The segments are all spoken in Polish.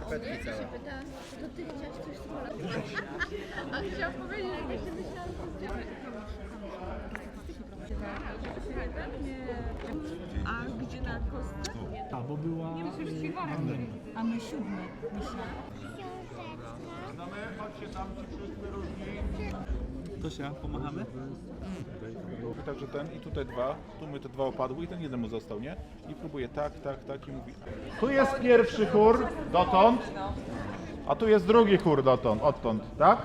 skarpetki całe. Pytałam, to ty chciałaś coś z A chciałam powiedzieć, jak się myślałam, że. A gdzie na kostce? A, bo była... A my siódme. Tosia, pomachamy? Także ten i tutaj dwa, tu my te dwa opadły i ten jeden mu został, nie? I próbuje tak, tak, tak i mówi. Tu jest pierwszy chór dotąd, a tu jest drugi chór dotąd, odtąd, tak?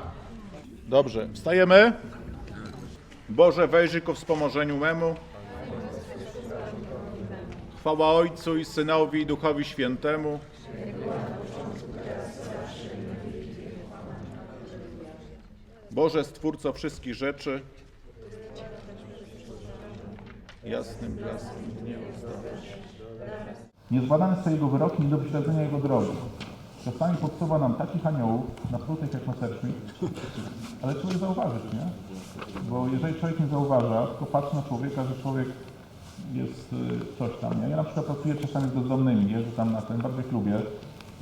Dobrze, wstajemy. Boże, wejrzyj ku wspomożeniu memu. Chwała Ojcu i Synowi i Duchowi Świętemu. Boże, Stwórco wszystkich rzeczy, jasnym blaskiem dnia ustawić. Niezbadane są Jego wyroki nie do wyśledzenia Jego drogi. Czasami podsuwa nam takich aniołów, naprutych jak masecznik, ale człowiek zauważyć, nie? Bo jeżeli człowiek nie zauważa, tylko patrzy na człowieka, że człowiek jest y, coś tam, nie? Ja na przykład pracuję czasami z bezdomnymi, jeżdżę tam na ten, bardzo ich lubię.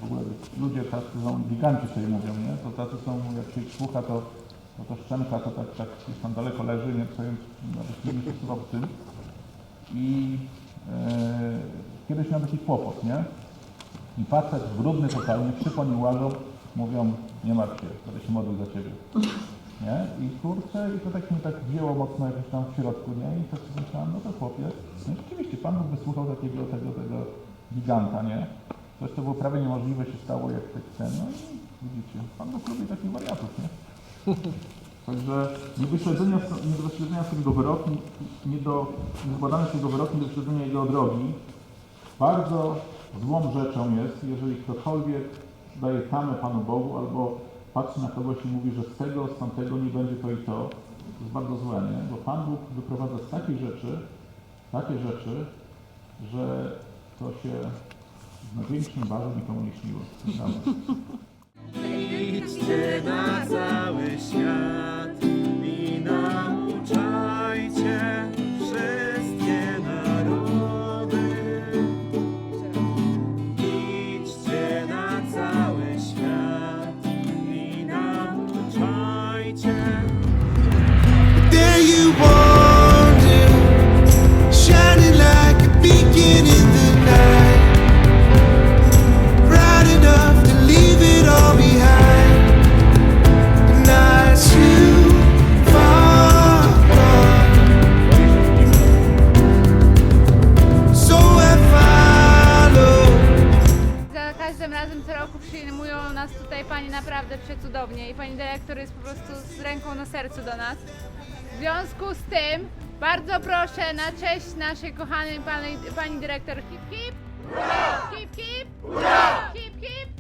W ogóle ludzie tacy są, giganci sobie mówią, nie? To tacy są, jak się ich słucha, to, to, to szczęka to tak, tak gdzieś tam daleko leży, nie? Co ją nawet nie w tym. I e, kiedyś miałem taki kłopot, nie? I facet brudny totalnie, przy koni łażą, mówią, nie martw się, będę się modlił za ciebie. Nie? I kurczę, i to tak mi tak wzięło mocno jakoś tam w środku, nie? I tak sobie myślałem, no to chłopie, no rzeczywiście Pan Bóg wysłuchał takiego, tego, tego giganta, nie? Coś, co było prawie niemożliwe się stało jak tak ten, no i widzicie, Pan Bóg lubi takich wariatów, nie? Także nie wyśledzenia, nie do jego wyroki, nie do zbadania sobie jego wyroki, nie do wyśledzenia jego drogi. Bardzo złą rzeczą jest, jeżeli ktokolwiek daje tamę Panu Bogu albo patrzy na kogoś i mówi, że z tego, z tamtego nie będzie to i to. To jest bardzo złe, nie? Bo Pan Bóg wyprowadza z takich rzeczy, takie rzeczy, że to się z największym barem nikomu nie śniło. Pani naprawdę przecudownie i Pani dyrektor jest po prostu z ręką na sercu do nas. W związku z tym bardzo proszę na cześć naszej kochanej Pani, pani Dyrektor Hip Hip! Hip Hip! Hip Hip!